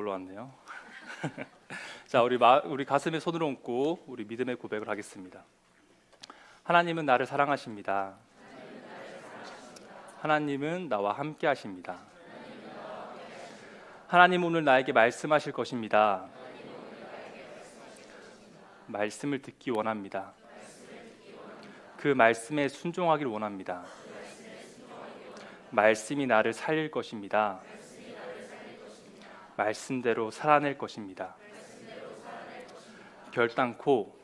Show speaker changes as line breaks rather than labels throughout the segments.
올라왔네요. 자, 우리 마, 우리 가슴에 손을 얹고 우리 믿음의 고백을 하겠습니다. 하나님은 나를 사랑하십니다. 하나님은 나와 함께 하십니다. 하나님 오늘 나에게 말씀하실 것입니다. 말씀을 듣기 원합니다. 그 말씀에 순종하길 원합니다. 말씀이 나를 살릴 것입니다. 말씀대로 살아낼 것입니다. 결단코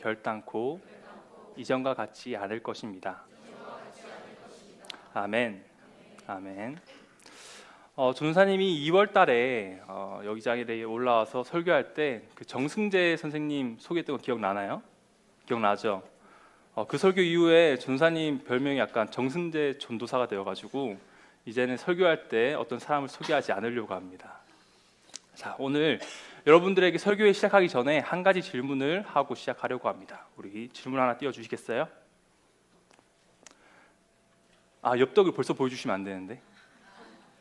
결단코 이전과 같지 않을 것입니다. 아멘. 아멘. 어, 전사님이 2월달에 어, 여기장에 올라와서 설교할 때 그 정승재 선생님 소개했던 거 기억나나요? 기억나죠? 어, 그 설교 이후에 전사님 별명이 약간 정승재 전도사가 되어가지고 이제는 설교할 때 어떤 사람을 소개하지 않으려고 합니다. 자, 오늘 여러분들에게 설교에 시작하기 전에 한 가지 질문을 하고 시작하려고 합니다. 우리 질문 하나 띄워 주시겠어요? 아, 엽떡을 벌써 보여 주시면 안 되는데.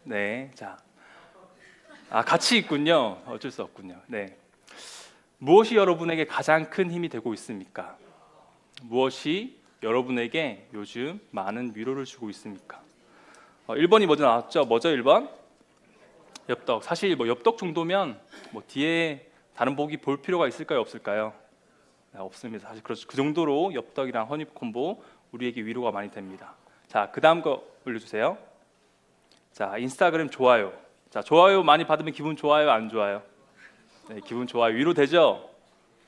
네, 자, 아 같이 있군요. 어쩔 수 없군요. 네, 무엇이 여러분에게 가장 큰 힘이 되고 있습니까? 무엇이 여러분에게 요즘 많은 위로를 주고 있습니까? 어, 1번이 먼저 나왔죠. 뭐죠, 1번? 엽떡. 사실 뭐 엽떡 정도면 뭐 뒤에 다른 복이 볼 필요가 있을까요, 없을까요? 네, 없습니다. 사실 그렇죠. 그 정도로 엽떡이랑 허니 콤보 우리에게 위로가 많이 됩니다. 자, 그 다음 거 올려주세요. 자, 인스타그램 좋아요. 자, 좋아요 많이 받으면 기분 좋아요, 안 좋아요? 네, 기분 좋아요. 위로 되죠?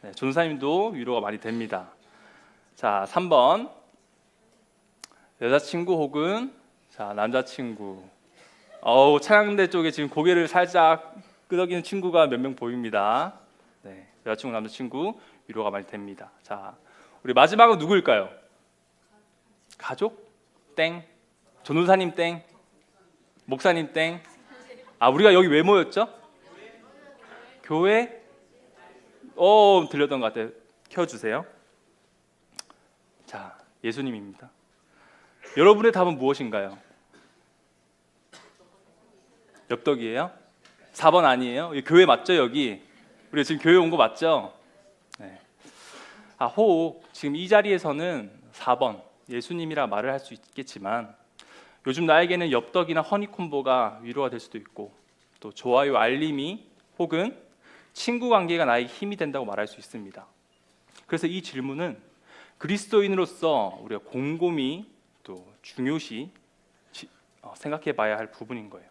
네, 전사님도 위로가 많이 됩니다. 자, 3번. 여자친구 혹은 자, 남자친구. 어우, 차양대 쪽에 지금 고개를 살짝 끄덕이는 친구가 몇 명 보입니다. 네, 여자친구, 남자친구 위로가 많이 됩니다. 자, 우리 마지막은 누구일까요? 가족? 땡. 전도사님 땡. 목사님 땡. 아, 우리가 여기 왜 모였죠? 교회? 어, 들렸던 것 같아요. 켜주세요. 자, 예수님입니다. 여러분의 답은 무엇인가요? 엽떡이에요? 4번 아니에요? 교회 맞죠, 여기? 우리 지금 교회 온 거 맞죠? 네. 아, 혹 지금 이 자리에서는 4번 예수님이라 말을 할 수 있겠지만 요즘 나에게는 엽떡이나 허니콤보가 위로가 될 수도 있고 또 좋아요 알림이 혹은 친구 관계가 나에게 힘이 된다고 말할 수 있습니다. 그래서 이 질문은 그리스도인으로서 우리가 곰곰이 또 중요시 지- 어, 생각해 봐야 할 부분인 거예요.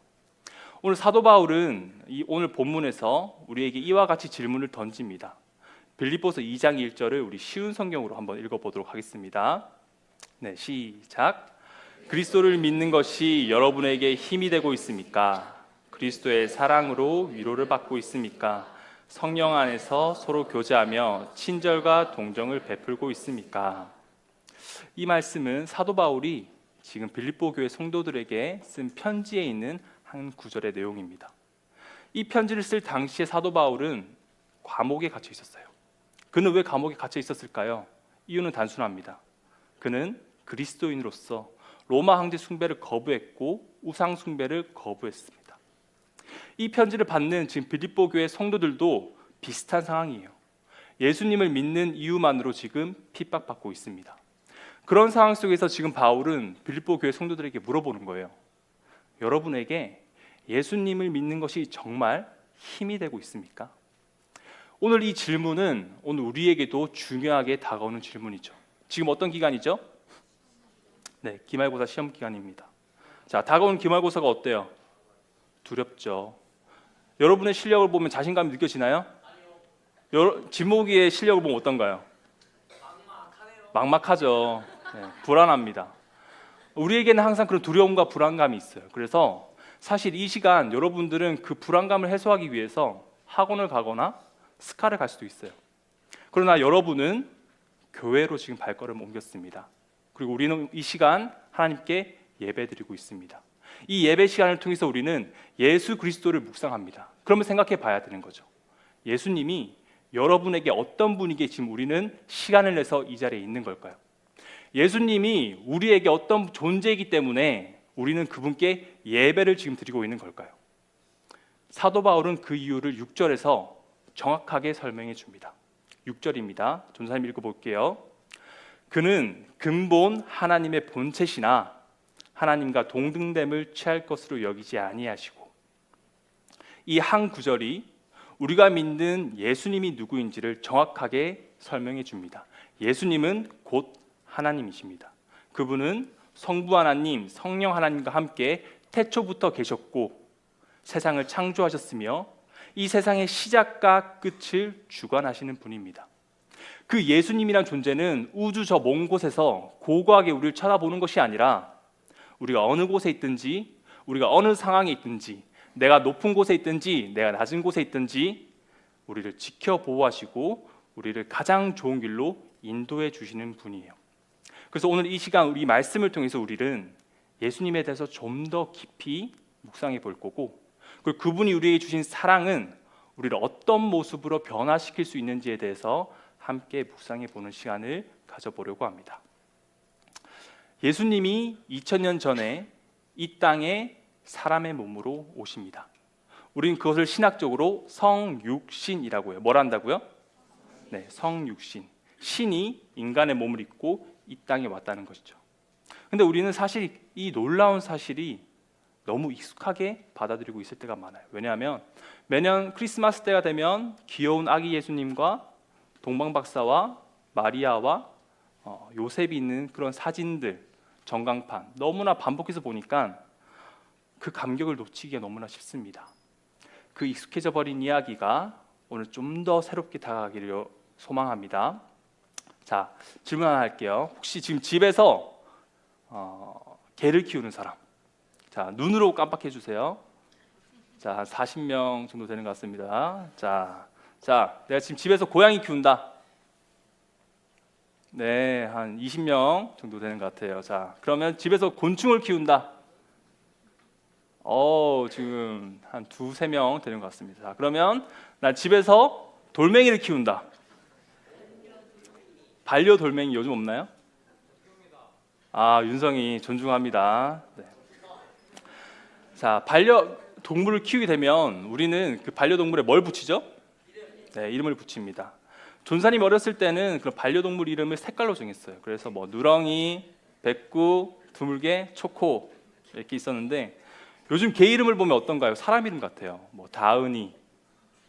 오늘 사도 바울은 이 오늘 본문에서 우리에게 이와 같이 질문을 던집니다. 빌립보서 2장 1절을 우리 쉬운 성경으로 한번 읽어보도록 하겠습니다. 네, 시작. 그리스도를 믿는 것이 여러분에게 힘이 되고 있습니까? 그리스도의 사랑으로 위로를 받고 있습니까? 성령 안에서 서로 교제하며 친절과 동정을 베풀고 있습니까? 이 말씀은 사도 바울이 지금 빌립보 교회 성도들에게 쓴 편지에 있는 한 구절의 내용입니다. 이 편지를 쓸 당시에 사도 바울은 감옥에 갇혀 있었어요. 그는 왜 감옥에 갇혀 있었을까요? 이유는 단순합니다. 그는 그리스도인으로서 로마 황제 숭배를 거부했고 우상 숭배를 거부했습니다. 이 편지를 받는 지금 빌립보 교회 성도들도 비슷한 상황이에요. 예수님을 믿는 이유만으로 지금 핍박받고 있습니다. 그런 상황 속에서 지금 바울은 빌립보 교회 성도들에게 물어보는 거예요. 여러분에게 예수님을 믿는 것이 정말 힘이 되고 있습니까? 오늘 이 질문은 오늘 우리에게도 중요하게 다가오는 질문이죠. 지금 어떤 기간이죠? 네, 기말고사 시험 기간입니다. 자, 다가오는 기말고사가 어때요? 두렵죠. 여러분의 실력을 보면 자신감이 느껴지나요? 여러, 진목이의 실력을 보면 어떤가요? 막막하죠. 네, 불안합니다. 우리에게는 항상 그런 두려움과 불안감이 있어요. 그래서 사실 이 시간 여러분들은 그 불안감을 해소하기 위해서 학원을 가거나 스카를 갈 수도 있어요. 그러나 여러분은 교회로 지금 발걸음 옮겼습니다. 그리고 우리는 이 시간 하나님께 예배드리고 있습니다. 이 예배 시간을 통해서 우리는 예수 그리스도를 묵상합니다. 그러면 생각해 봐야 되는 거죠. 예수님이 여러분에게 어떤 분이게 지금 우리는 시간을 내서 이 자리에 있는 걸까요? 예수님이 우리에게 어떤 존재이기 때문에 우리는 그분께 예배를 지금 드리고 있는 걸까요? 사도 바울은 그 이유를 6절에서 정확하게 설명해 줍니다. 6절입니다. 전사님 읽어 볼게요. 그는 근본 하나님의 본체시나 하나님과 동등됨을 취할 것으로 여기지 아니하시고 이 한 구절이 우리가 믿는 예수님이 누구인지를 정확하게 설명해 줍니다. 예수님은 곧 하나님이십니다. 그분은 성부 하나님, 성령 하나님과 함께 태초부터 계셨고 세상을 창조하셨으며 이 세상의 시작과 끝을 주관하시는 분입니다. 그 예수님이란 존재는 우주 저 먼 곳에서 고고하게 우리를 쳐다보는 것이 아니라 우리가 어느 곳에 있든지 우리가 어느 상황에 있든지 내가 높은 곳에 있든지 내가 낮은 곳에 있든지 우리를 지켜 보호하시고 우리를 가장 좋은 길로 인도해 주시는 분이에요. 그래서 오늘 이 시간 우리 말씀을 통해서 우리는 예수님에 대해서 좀 더 깊이 묵상해 볼 거고 그리고 그분이 우리에게 주신 사랑은 우리를 어떤 모습으로 변화시킬 수 있는지에 대해서 함께 묵상해 보는 시간을 가져보려고 합니다. 예수님이 2000년 전에 이 땅에 사람의 몸으로 오십니다. 우리는 그것을 신학적으로 성육신이라고 해요. 뭘 한다고요? 네, 성육신. 신이 인간의 몸을 입고 이 땅에 왔다는 것이죠. 근데 우리는 사실 이 놀라운 사실이 너무 익숙하게 받아들이고 있을 때가 많아요. 왜냐하면 매년 크리스마스 때가 되면 귀여운 아기 예수님과 동방 박사와 마리아와 어, 요셉이 있는 그런 사진들, 전광판 너무나 반복해서 보니까 그 감격을 놓치기가 너무나 쉽습니다. 그 익숙해져 버린 이야기가 오늘 좀 더 새롭게 다가가기를 소망합니다. 자 질문 하나 할게요. 혹시 지금 집에서 어, 개를 키우는 사람? 자 눈으로 깜빡해 주세요. 자 40명 정도 되는 것 같습니다. 자, 자 내가 지금 집에서 고양이 키운다. 네, 한 20명 정도 되는 것 같아요. 자, 그러면 집에서 곤충을 키운다. 어, 지금 한 두세 명 되는 것 같습니다. 자, 그러면 난 집에서 돌멩이를 키운다. 반려 돌멩이 요즘 없나요? 아, 윤성이 존중합니다. 네. 자, 반려 동물을 키우게 되면 우리는 그 반려동물에 뭘 붙이죠? 네, 이름을 붙입니다. 존사님 어렸을 때는 그런 반려동물 이름을 색깔로 정했어요. 그래서 뭐 누렁이, 백구, 드물개, 초코 이렇게 있었는데 요즘 개 이름을 보면 어떤가요? 사람 이름 같아요. 뭐 다은이,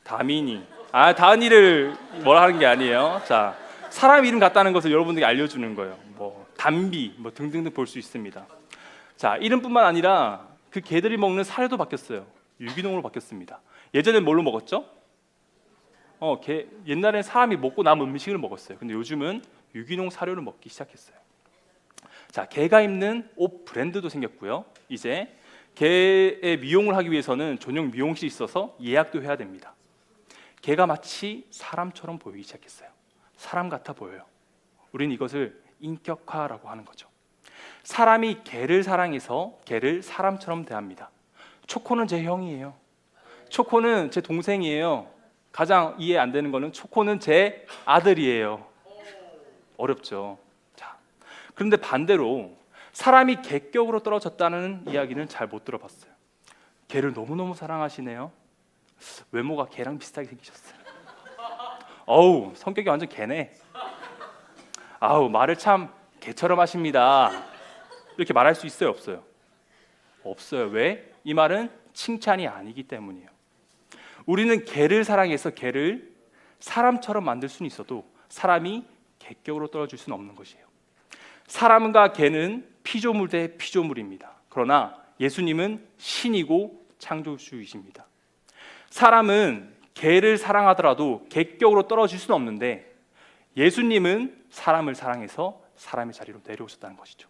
다민이. 아 다은이를 뭐라 하는 게 아니에요. 자 사람 이름 같다는 것을 여러분들에게 알려주는 거예요. 뭐 담비, 뭐 등등등 볼 수 있습니다. 자 이름뿐만 아니라 그 개들이 먹는 사료도 바뀌었어요. 유기농으로 바뀌었습니다. 예전엔 뭘로 먹었죠? 어, 개, 옛날엔 사람이 먹고 남은 음식을 먹었어요. 근데 요즘은 유기농 사료를 먹기 시작했어요. 자, 개가 입는 옷 브랜드도 생겼고요. 이제 개의 미용을 하기 위해서는 전용 미용실이 있어서 예약도 해야 됩니다. 개가 마치 사람처럼 보이기 시작했어요. 사람 같아 보여요. 우리는 이것을 인격화라고 하는 거죠. 사람이 개를 사랑해서 개를 사람처럼 대합니다. 초코는 제 형이에요. 초코는 제 동생이에요. 가장 이해 안 되는 거는 초코는 제 아들이에요. 어렵죠. 자, 그런데 반대로 사람이 개격으로 떨어졌다는 이야기는 잘 못 들어봤어요. 개를 너무너무 사랑하시네요. 외모가 개랑 비슷하게 생기셨어요. 어우, 성격이 완전 개네. 아우, 말을 참 개처럼 하십니다. 이렇게 말할 수 있어요, 없어요? 없어요. 왜? 이 말은 칭찬이 아니기 때문이에요. 우리는 개를 사랑해서 개를 사람처럼 만들 수는 있어도 사람이 개격으로 떨어질 수는 없는 것이에요. 사람과 개는 피조물 대 피조물입니다. 그러나 예수님은 신이고 창조주이십니다. 사람은 개를 사랑하더라도 개격으로 떨어질 수는 없는데 예수님은 사람을 사랑해서 사람의 자리로 내려오셨다는 것이죠.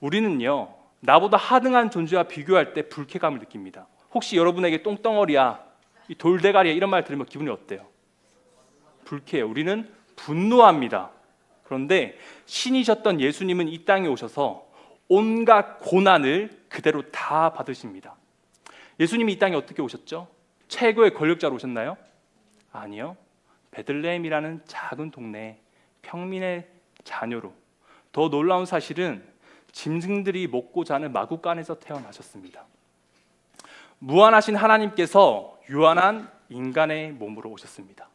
우리는요 나보다 하등한 존재와 비교할 때 불쾌감을 느낍니다. 혹시 여러분에게 똥덩어리야, 이 돌대가리야 이런 말 들으면 기분이 어때요? 불쾌해요. 우리는 분노합니다. 그런데 신이셨던 예수님은 이 땅에 오셔서 온갖 고난을 그대로 다 받으십니다. 예수님이 이 땅에 어떻게 오셨죠? 최고의 권력자로 오셨나요? 아니요. 베들레헴이라는 작은 동네 평민의 자녀로 더 놀라운 사실은 짐승들이 먹고 자는 마구간에서 태어나셨습니다. 무한하신 하나님께서 유한한 인간의 몸으로 오셨습니다.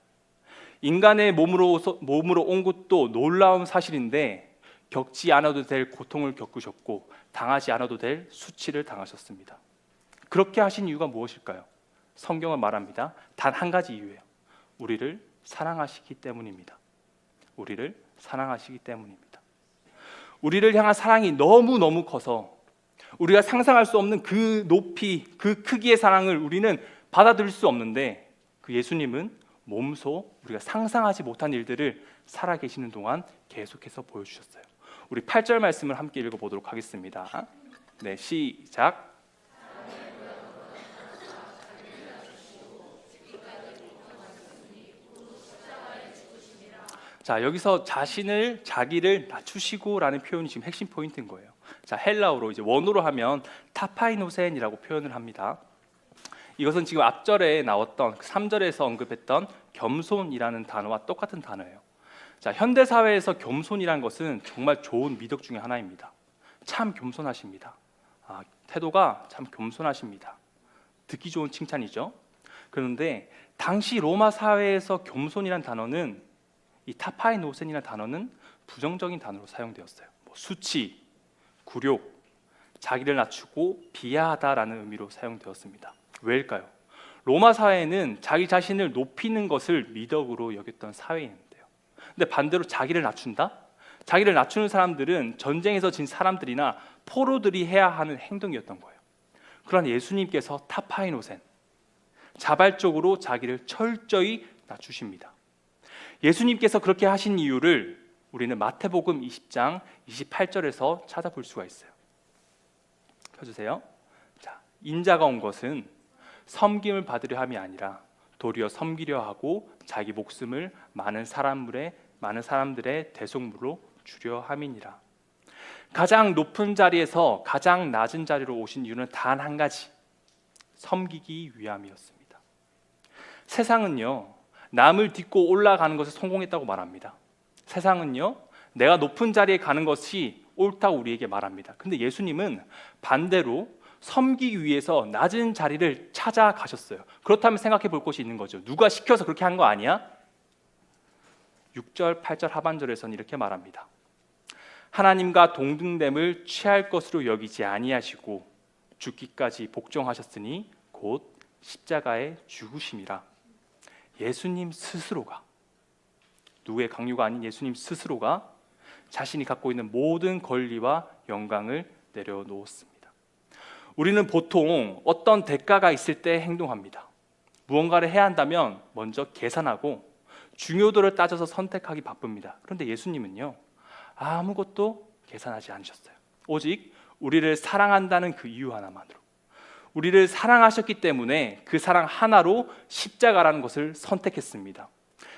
인간의 몸으로 몸으로 온 것도 놀라운 사실인데 겪지 않아도 될 고통을 겪으셨고 당하지 않아도 될 수치를 당하셨습니다. 그렇게 하신 이유가 무엇일까요? 성경은 말합니다. 단 한 가지 이유예요. 우리를 사랑하시기 때문입니다. 우리를 사랑하시기 때문입니다. 우리를 향한 사랑이 너무 너무 커서 우리가 상상할 수 없는 그 높이, 그 크기의 사랑을 우리는 받아들일 수 없는데 그 예수님은 몸소 우리가 상상하지 못한 일들을 살아 계시는 동안 계속해서 보여주셨어요. 우리 8절 말씀을 함께 읽어보도록 하겠습니다. 네, 시작. 자 여기서 자신을 자기를 낮추시고라는 표현이 지금 핵심 포인트인 거예요. 자 헬라어로 이제 원어로 하면 타파이노센이라고 표현을 합니다. 이것은 지금 앞절에 나왔던 3절에서 언급했던 겸손이라는 단어와 똑같은 단어예요. 자 현대 사회에서 겸손이란 것은 정말 좋은 미덕 중에 하나입니다. 참 겸손하십니다. 아, 태도가 참 겸손하십니다. 듣기 좋은 칭찬이죠. 그런데 당시 로마 사회에서 겸손이란 단어는 이 타파이노센이라는 단어는 부정적인 단어로 사용되었어요. 뭐 수치, 굴욕, 자기를 낮추고 비하하다라는 의미로 사용되었습니다. 왜일까요? 로마 사회는 자기 자신을 높이는 것을 미덕으로 여겼던 사회인데요. 근데 반대로 자기를 낮춘다? 자기를 낮추는 사람들은 전쟁에서 진 사람들이나 포로들이 해야 하는 행동이었던 거예요. 그러나 예수님께서 타파이노센, 자발적으로 자기를 철저히 낮추십니다. 예수님께서 그렇게 하신 이유를 우리는 마태복음 20장 28절에서 찾아볼 수가 있어요. 펴주세요. 자, 인자가 온 것은 섬김을 받으려 함이 아니라 도리어 섬기려 하고 자기 목숨을 많은 사람들의 많은 사람들의 대속물로 주려 함이니라. 가장 높은 자리에서 가장 낮은 자리로 오신 이유는 단 한 가지. 섬기기 위함이었습니다. 세상은요. 남을 딛고 올라가는 것에 성공했다고 말합니다. 세상은요, 내가 높은 자리에 가는 것이 옳다고 우리에게 말합니다. 근데 예수님은 반대로 섬기기 위해서 낮은 자리를 찾아가셨어요. 그렇다면 생각해 볼 것이 있는 거죠. 누가 시켜서 그렇게 한 거 아니야? 6절, 8절 하반절에서는 이렇게 말합니다. 하나님과 동등됨을 취할 것으로 여기지 아니하시고 죽기까지 복종하셨으니 곧 십자가에 죽으심이라. 예수님 스스로가 누구의 강요가 아닌 예수님 스스로가 자신이 갖고 있는 모든 권리와 영광을 내려놓았습니다. 우리는 보통 어떤 대가가 있을 때 행동합니다. 무언가를 해야 한다면 먼저 계산하고 중요도를 따져서 선택하기 바쁩니다. 그런데 예수님은요 아무것도 계산하지 않으셨어요. 오직 우리를 사랑한다는 그 이유 하나만으로 우리를 사랑하셨기 때문에 그 사랑 하나로 십자가라는 것을 선택했습니다.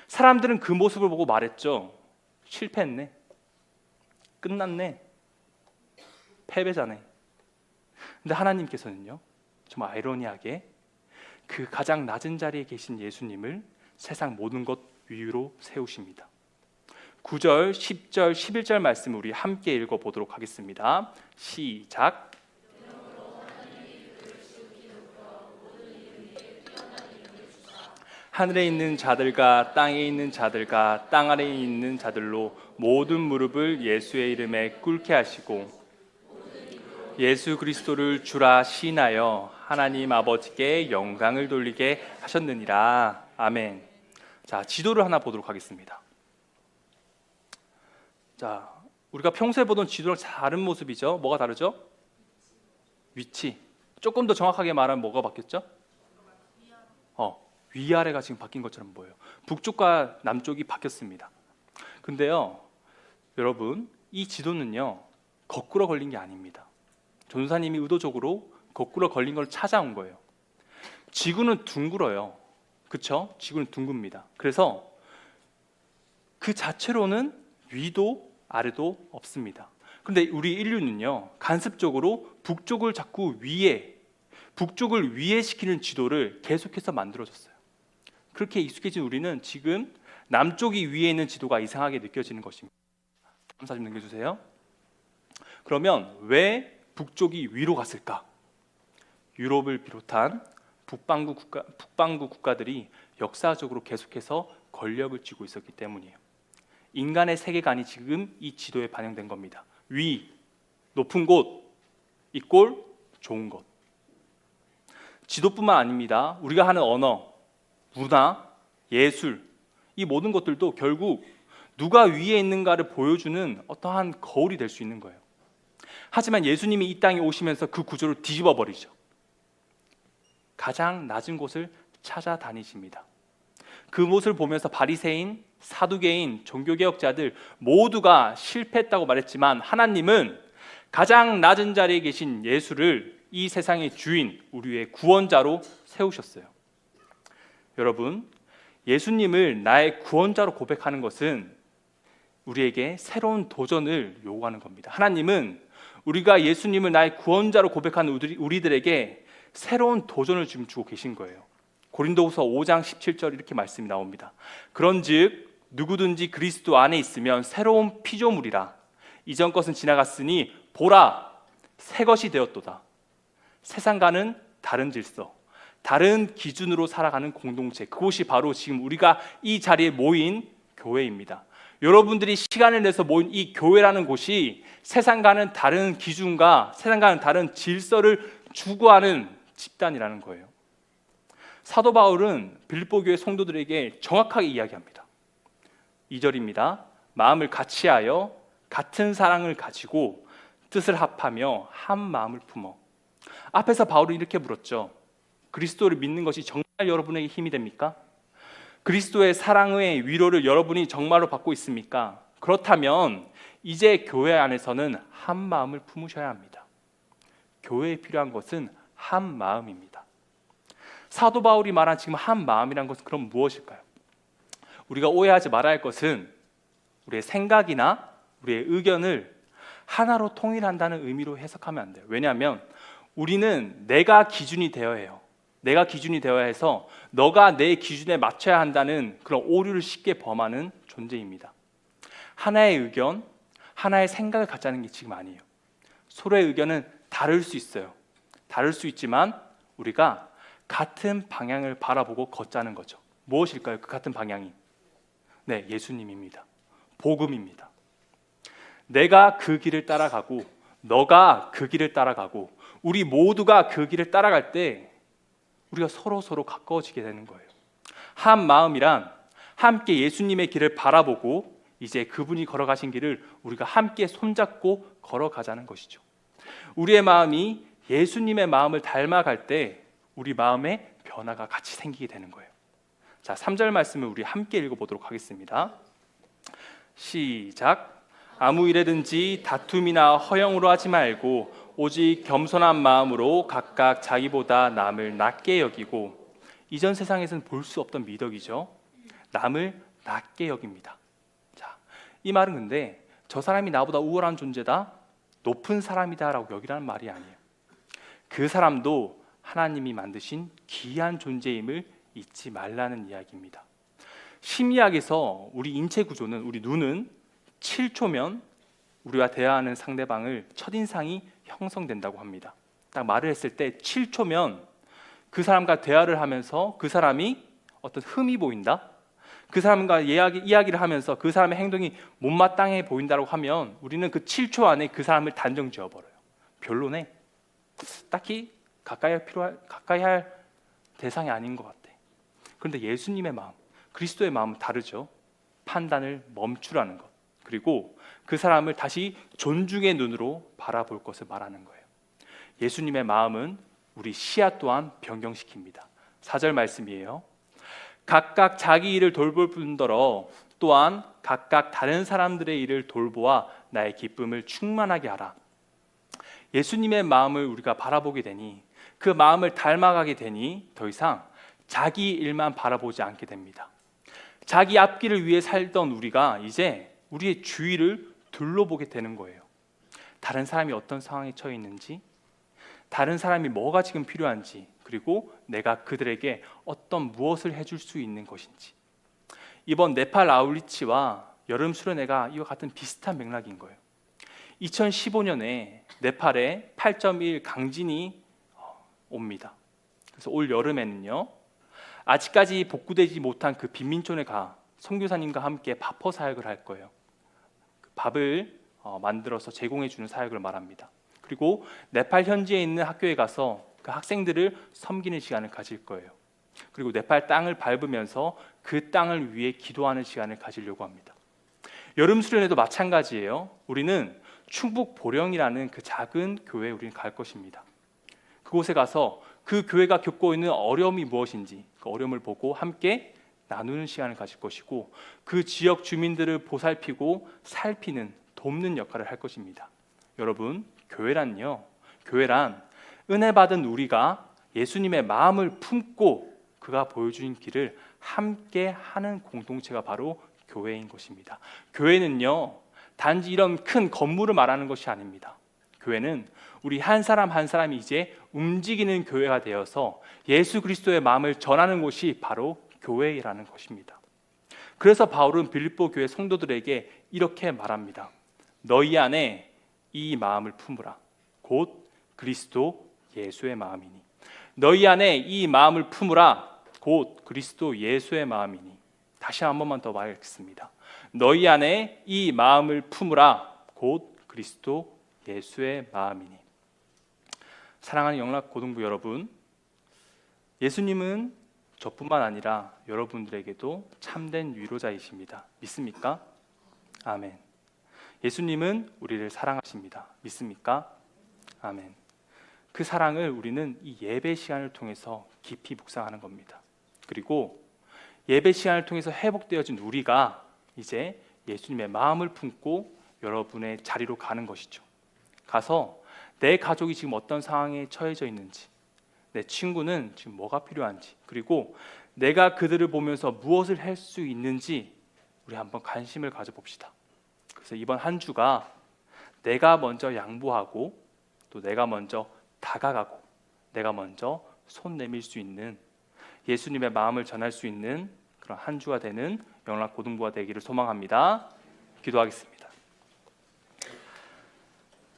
사람들은 그 모습을 보고 말했죠. 실패했네. 끝났네. 패배자네. 근데 하나님께서는요. 정말 아이러니하게 그 가장 낮은 자리에 계신 예수님을 세상 모든 것 위로 세우십니다. 9절, 10절, 11절 말씀 우리 함께 읽어 보도록 하겠습니다. 시작. 하늘에 있는 자들과 땅에 있는 자들과 땅 아래에 있는 자들로 모든 무릎을 예수의 이름에 꿇게 하시고 예수 그리스도를 주라 시인하여 하나님 아버지께 영광을 돌리게 하셨느니라. 아멘. 자, 지도를 하나 보도록 하겠습니다. 자, 우리가 평소에 보던 지도랑 다른 모습이죠. 뭐가 다르죠? 위치. 조금 더 정확하게 말하면 뭐가 바뀌었죠? 어, 위아래가 지금 바뀐 것처럼 보여요. 북쪽과 남쪽이 바뀌었습니다. 근데요, 여러분, 이 지도는요, 거꾸로 걸린 게 아닙니다. 전사님이 의도적으로 거꾸로 걸린 걸 찾아온 거예요. 지구는 둥글어요. 그쵸? 지구는 둥굽니다. 그래서 그 자체로는 위도 아래도 없습니다. 근데 우리 인류는요, 간습적으로 북쪽을 자꾸 위에, 북쪽을 위에 시키는 지도를 계속해서 만들어줬어요. 그렇게 익숙해진 우리는 지금 남쪽이 위에 있는 지도가 이상하게 느껴지는 것입니다. 다음 사진 넘겨주세요. 그러면 왜 북쪽이 위로 갔을까? 유럽을 비롯한 북반구 국가 북반구 국가들이 역사적으로 계속해서 권력을 쥐고 있었기 때문이에요. 인간의 세계관이 지금 이 지도에 반영된 겁니다. 위 높은 곳, 이꼴 좋은 것. 지도뿐만 아닙니다. 우리가 하는 언어, 문화, 예술 이 모든 것들도 결국 누가 위에 있는가를 보여주는 어떠한 거울이 될 수 있는 거예요. 하지만 예수님이 이 땅에 오시면서 그 구조를 뒤집어 버리죠. 가장 낮은 곳을 찾아다니십니다. 그 모습을 보면서 바리새인, 사두개인, 종교개혁자들 모두가 실패했다고 말했지만 하나님은 가장 낮은 자리에 계신 예수를 이 세상의 주인, 우리의 구원자로 세우셨어요. 여러분, 예수님을 나의 구원자로 고백하는 것은 우리에게 새로운 도전을 요구하는 겁니다. 하나님은 우리가 예수님을 나의 구원자로 고백하는 우리- 우리들에게 새로운 도전을 지금 주고 계신 거예요. 고린도후서 5장 17절 이렇게 말씀이 나옵니다. 그런즉 누구든지 그리스도 안에 있으면 새로운 피조물이라 이전 것은 지나갔으니 보라 새 것이 되었도다. 세상과는 다른 질서, 다른 기준으로 살아가는 공동체. 그곳이 바로 지금 우리가 이 자리에 모인 교회입니다. 여러분들이 시간을 내서 모인 이 교회라는 곳이 세상과는 다른 기준과 세상과는 다른 질서를 추구하는 집단이라는 거예요. 사도 바울은 빌립보 교회 성도들에게 정확하게 이야기합니다. 2절입니다. 마음을 같이하여 같은 사랑을 가지고 뜻을 합하며 한 마음을 품어. 앞에서 바울은 이렇게 물었죠. 그리스도를 믿는 것이 정말 여러분에게 힘이 됩니까? 그리스도의 사랑의 위로를 여러분이 정말로 받고 있습니까? 그렇다면 이제 교회 안에서는 한 마음을 품으셔야 합니다. 교회에 필요한 것은 한 마음입니다. 사도 바울이 말한 지금 한 마음이란 것은 그럼 무엇일까요? 우리가 오해하지 말아야 할 것은 우리의 생각이나 우리의 의견을 하나로 통일한다는 의미로 해석하면 안 돼요. 왜냐하면 우리는 내가 기준이 되어야 해요. 내가 기준이 되어야 해서 너가 내 기준에 맞춰야 한다는 그런 오류를 쉽게 범하는 존재입니다. 하나의 의견, 하나의 생각을 갖자는 게 지금 아니에요. 서로의 의견은 다를 수 있어요. 다를 수 있지만 우리가 같은 방향을 바라보고 걷자는 거죠. 무엇일까요? 그 같은 방향이. 네, 예수님입니다. 복음입니다. 내가 그 길을 따라가고 너가 그 길을 따라가고 우리 모두가 그 길을 따라갈 때 우리가 서로 서로 가까워지게 되는 거예요. 한 마음이란 함께 예수님의 길을 바라보고 이제 그분이 걸어가신 길을 우리가 함께 손잡고 걸어가자는 것이죠. 우리의 마음이 예수님의 마음을 닮아갈 때 우리 마음에 변화가 같이 생기게 되는 거예요. 자, 3절 말씀을 우리 함께 읽어 보도록 하겠습니다. 시작. 아무 일에든지 다툼이나 허영으로 하지 말고 오직 겸손한 마음으로 각각 자기보다 남을 낮게 여기고 이전 세상에서는 볼 수 없던 미덕이죠. 남을 낮게 여깁니다. 자, 이 말은 근데 저 사람이 나보다 우월한 존재다, 높은 사람이다라고 여기라는 말이 아니에요. 그 사람도 하나님이 만드신 귀한 존재임을 잊지 말라는 이야기입니다. 심리학에서 우리 인체 구조는 우리 눈은 7초면 우리와 대화하는 상대방을 첫인상이 형성된다고 합니다. 딱 말을 했을 때 7초면 그 사람과 대화를 하면서 그 사람이 어떤 흠이 보인다. 그 사람과 이야기, 이야기를 하면서 그 사람의 행동이 못마땅해 보인다고 하면 우리는 그 7초 안에 그 사람을 단정 지어버려요. 별로네. 딱히 가까이 할 필요할 가까이 할 대상이 아닌 것 같아. 그런데 예수님의 마음, 그리스도의 마음은 다르죠. 판단을 멈추라는 것. 그리고 그 사람을 다시 존중의 눈으로 바라볼 것을 말하는 거예요. 예수님의 마음은 우리 시야 또한 변경시킵니다. 4절 말씀이에요. 각각 자기 일을 돌볼 뿐더러 또한 각각 다른 사람들의 일을 돌보아 나의 기쁨을 충만하게 하라. 예수님의 마음을 우리가 바라보게 되니 그 마음을 닮아가게 되니 더 이상 자기 일만 바라보지 않게 됩니다. 자기 앞길을 위해 살던 우리가 이제 우리의 주위를 둘러보게 되는 거예요. 다른 사람이 어떤 상황에 처해 있는지, 다른 사람이 뭐가 지금 필요한지, 그리고 내가 그들에게 어떤 무엇을 해줄 수 있는 것인지. 이번 네팔 아울리치와 여름 수련회가 이와 같은 비슷한 맥락인 거예요. 2015년에 네팔에 8.1 강진이 어, 옵니다. 그래서 올 여름에는요. 아직까지 복구되지 못한 그 빈민촌에 가 선교사님과 함께 밥퍼 사역을 할 거예요. 그 밥을 어, 만들어서 제공해 주는 사역을 말합니다. 그리고 네팔 현지에 있는 학교에 가서 그 학생들을 섬기는 시간을 가질 거예요. 그리고 네팔 땅을 밟으면서 그 땅을 위해 기도하는 시간을 가지려고 합니다. 여름 수련회도 마찬가지예요. 우리는 충북 보령이라는 그 작은 교회에 우리는 갈 것입니다. 그곳에 가서 그 교회가 겪고 있는 어려움이 무엇인지 그 어려움을 보고 함께 나누는 시간을 가질 것이고 그 지역 주민들을 보살피고 살피는 돕는 역할을 할 것입니다. 여러분, 교회란요. 교회란 은혜 받은 우리가 예수님의 마음을 품고 그가 보여주신 길을 함께 하는 공동체가 바로 교회인 것입니다. 교회는요. 단지 이런 큰 건물을 말하는 것이 아닙니다. 교회는 우리 한 사람 한 사람이 이제 움직이는 교회가 되어서 예수 그리스도의 마음을 전하는 곳이 바로 교회라는 것입니다. 그래서 바울은 빌립보 교회 성도들에게 이렇게 말합니다. 너희 안에 이 마음을 품으라. 곧 그리스도 예수의 마음이니. 너희 안에 이 마음을 품으라. 곧 그리스도 예수의 마음이니. 다시 한 번만 더 말하겠습니다. 너희 안에 이 마음을 품으라. 곧 그리스도 예수의 마음이니. 사랑하는 영락 고등부 여러분, 예수님은 저뿐만 아니라 여러분들에게도 참된 위로자이십니다. 믿습니까? 아멘. 예수님은 우리를 사랑하십니다. 믿습니까? 아멘. 그 사랑을 우리는 이 예배 시간을 통해서 깊이 묵상하는 겁니다. 그리고 예배 시간을 통해서 회복되어진 우리가 이제 예수님의 마음을 품고 여러분의 자리로 가는 것이죠. 가서 내 가족이 지금 어떤 상황에 처해져 있는지, 내 친구는 지금 뭐가 필요한지, 그리고 내가 그들을 보면서 무엇을 할 수 있는지 우리 한번 관심을 가져봅시다. 그래서 이번 한 주가 내가 먼저 양보하고 또 내가 먼저 다가가고 내가 먼저 손 내밀 수 있는 예수님의 마음을 전할 수 있는 그런 한 주가 되는 영락 고등부가 되기를 소망합니다. 기도하겠습니다.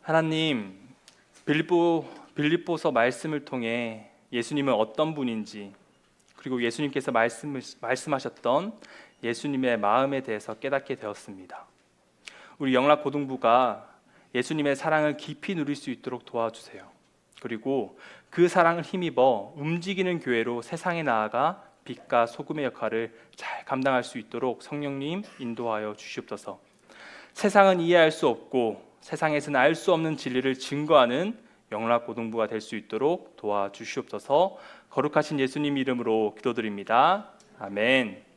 하나님 빌립보 빌립보서 말씀을 통해 예수님은 어떤 분인지 그리고 예수님께서 말씀 말씀하셨던 예수님의 마음에 대해서 깨닫게 되었습니다. 우리 영락 고등부가 예수님의 사랑을 깊이 누릴 수 있도록 도와주세요. 그리고 그 사랑을 힘입어 움직이는 교회로 세상에 나아가 빛과 소금의 역할을 잘 감당할 수 있도록 성령님 인도하여 주시옵소서. 세상은 이해할 수 없고 세상에서는 알 수 없는 진리를 증거하는 영락 고등부가 될 수 있도록 도와주시옵소서. 거룩하신 예수님 이름으로 기도드립니다. 아멘.